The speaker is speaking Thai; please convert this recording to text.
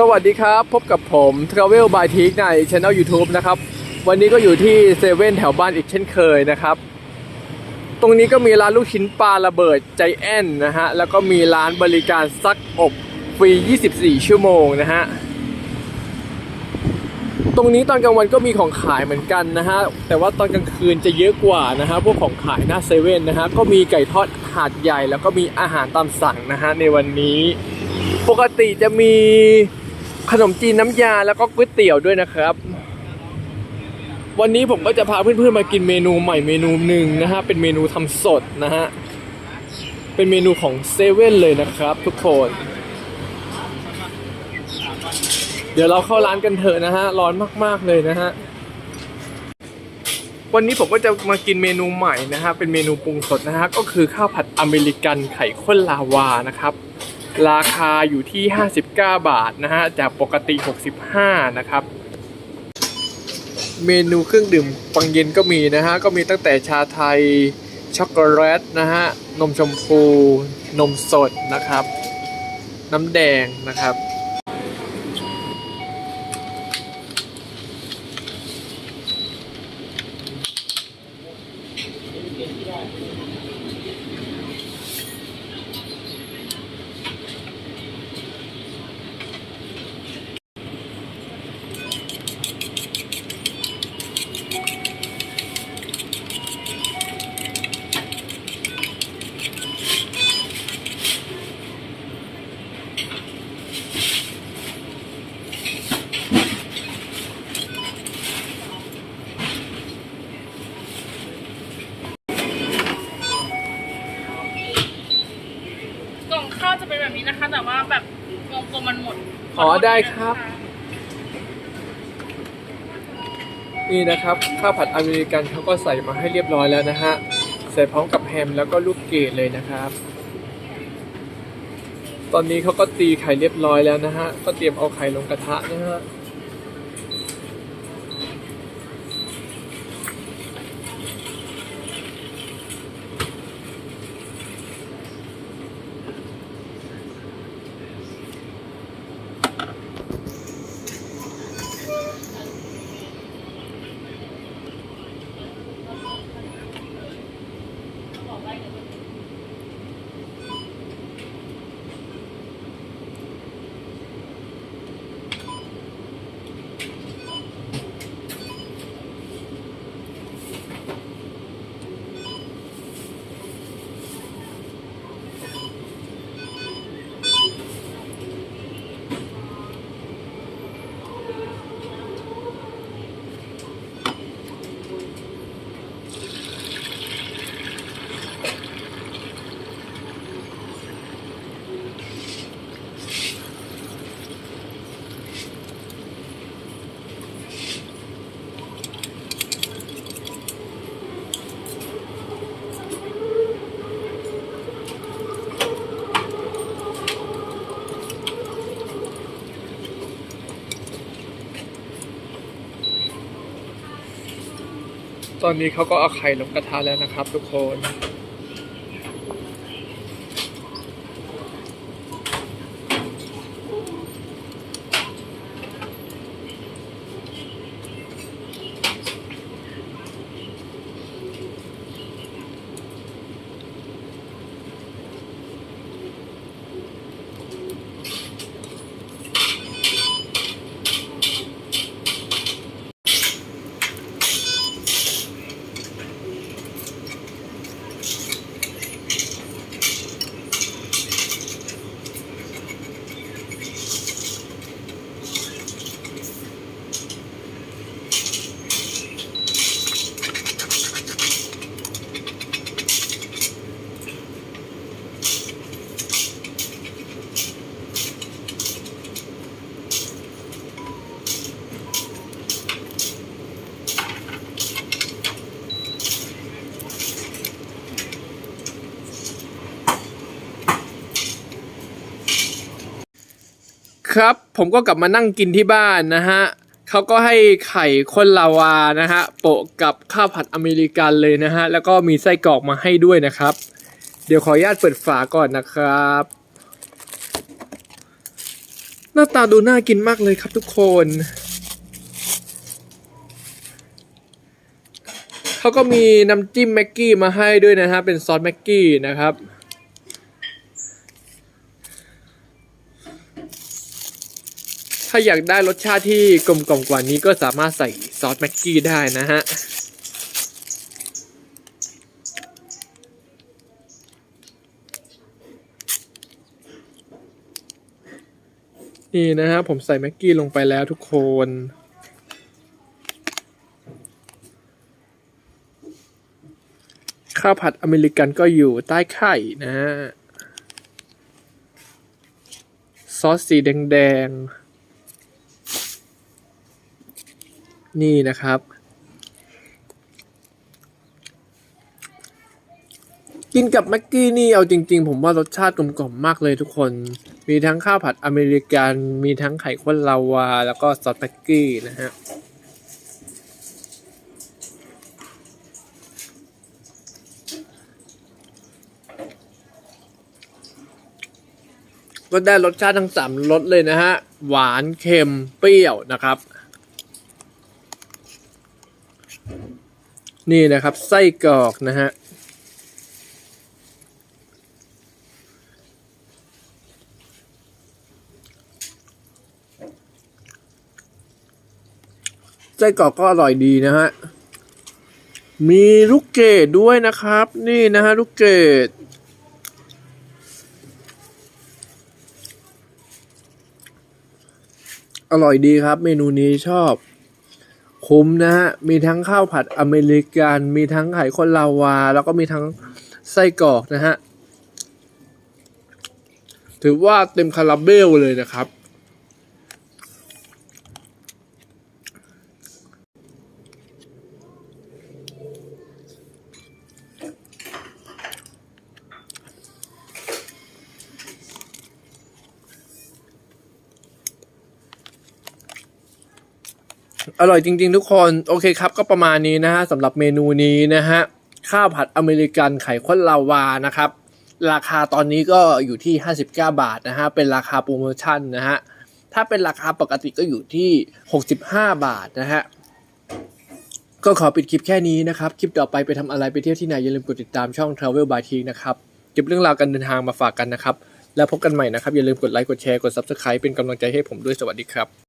สวัสดีครับ พบกับผม Travel by t i k ใน Channel YouTube นะครับ วันนี้ก็อยู่ที่เซเว่นแถวบ้านอีกเช่นเคยนะครับ ตรงนี้ก็มีร้านลูกชิ้นปลาระเบิดใจแอนนะฮะ แล้วก็มีร้านบริการซักอบฟรี 24 ชั่วโมงนะฮะ ตรงนี้ตอนกลางวันก็มีของขายเหมือนกันนะฮะ แต่ว่าตอนกลางคืนจะเยอะกว่านะฮะ พวกของขายหน้าเซเว่นนะฮะ ก็มีไก่ทอดหาดใหญ่ แล้วก็มีอาหารตามสั่งนะฮะในวันนี้ ปกติจะมี ขนมจีนน้ำยาแล้วก็ก๋วยเตี๋ยวด้วยนะครับ วันนี้ผมก็จะพาเพื่อนๆมากินเมนูใหม่เมนูหนึ่งนะฮะเป็นเมนูทำสดนะฮะเป็นเมนูของเซเว่นเลยนะครับทุกคน เดี๋ยวเราเข้าร้านกันเถอะนะฮะร้อนมากๆเลยนะฮะวันนี้ผมก็จะมากินเมนูใหม่นะฮะเป็นเมนูปรุงสดนะฮะก็คือข้าวผัดอเมริกันไข่ข้นลาวานะครับ ราคาอยู่ที่ 59 บาทนะฮะ จากปกติ 65 นะครับ เมนูเครื่องดื่มฟังเย็นก็มีนะฮะ ก็มีตั้งแต่ชาไทย ช็อกโกแลตนะฮะ นมชมพู นมสดนะครับ น้ำแดงนะครับ ข้าวจะเป็นแบบนี้นะคะ แต่ว่าแบบวงกลมมันหมดอ๋อได้ครับ นี่นะครับข้าวผัดอเมริกันเขาก็ใส่มาให้เรียบร้อยแล้วนะฮะใส่พร้อมกับแฮมแล้วก็ลูกเกดเลยนะครับ ตอนนี้เขาก็ตีไข่เรียบร้อยแล้วนะฮะก็เตรียมเอาไข่ลงกระทะนะฮะ ตอนนี้เขาก็เอาไข่ลงกระทะแล้วนะครับ ทุกคน ครับ ผมก็กลับมานั่งกินที่บ้านนะฮะเขาก็ให้ไข่ข้นลาวานะฮะโปะกับข้าวผัดอเมริกันเลยนะฮะแล้วก็มีไส้กรอกมาให้ด้วยนะครับ เดี๋ยวขออนุญาตเปิดฝาก่อนนะครับ หน้าตาดูน่ากินมากเลยครับทุกคนเขาก็มีน้ำจิ้มแม็กกี้มาให้ด้วยนะฮะเป็นซอสแม็กกี้นะครับาอยากได้รสชาติที่กลมกล่อมกว่านี้ก็สามารถใส่ซอสแม็กกี้ได้นะฮะนี่นะฮะผมใส่แม็กกี้ลงไปแล้วทุกคน ข้าวผัดอเมริกันก็อยู่ใต้ไข่นะฮะ ซอสสีแดงๆ นี่นะครับ กินกับแม็กกี้นี่เอาจริง ๆ ผมว่ารสชาติกลมกล่อมมากเลยทุกคน มีทั้งข้าวผัดอเมริกัน มีทั้งไข่ข้นลาวา แล้วก็ซอสแม็กกี้นะฮะก็ได้รสชาติทั้งสามรสเลยนะฮะ หวานเค็มเปรี้ยวนะครับ นี่นะครับไส้กรอกนะฮะไส้กรอกก็อร่อยดีนะฮะ มีลูกเกดด้วยนะครับ นี่นะฮะลูกเกดอร่อยดีครับ เมนูนี้ชอบ คุ้มนะฮะ มีทั้งข้าวผัดอเมริกัน มีทั้งไข่ข้นลาวา แล้วก็มีทั้งไส้กรอกนะฮะ ถือว่าเต็มคาราเบลเลยนะครับ อร่อยจริง ๆ ทุกคนโอเคครับ ก็ประมาณนี้นะฮะสำหรับเมนูนี้นะฮะข้าวผัดอเมริกันไข่ข้นลาวานะครับ ราคาตอนนี้ก็อยู่ที่ 59 บาทนะฮะเป็นราคาโปรโมชั่นนะฮะถ้าเป็นราคาปกติก็อยู่ที่ 65 บาทนะฮะก็ขอปิดคลิปแค่นี้นะครับ คลิปต่อไปไปทำอะไรไปเที่ยวที่ไหนอย่าลืมกดติดตามช่อง Travel by t นะครับเก็บเรื่องราวการเดินทางมาฝากกันนะครับ แล้วพบกันใหม่นะครับ อย่าลืมกดไลค์กดแชร์กด Subscribe เป็นกำลังใจให้ผมด้วยสวัสดีครับ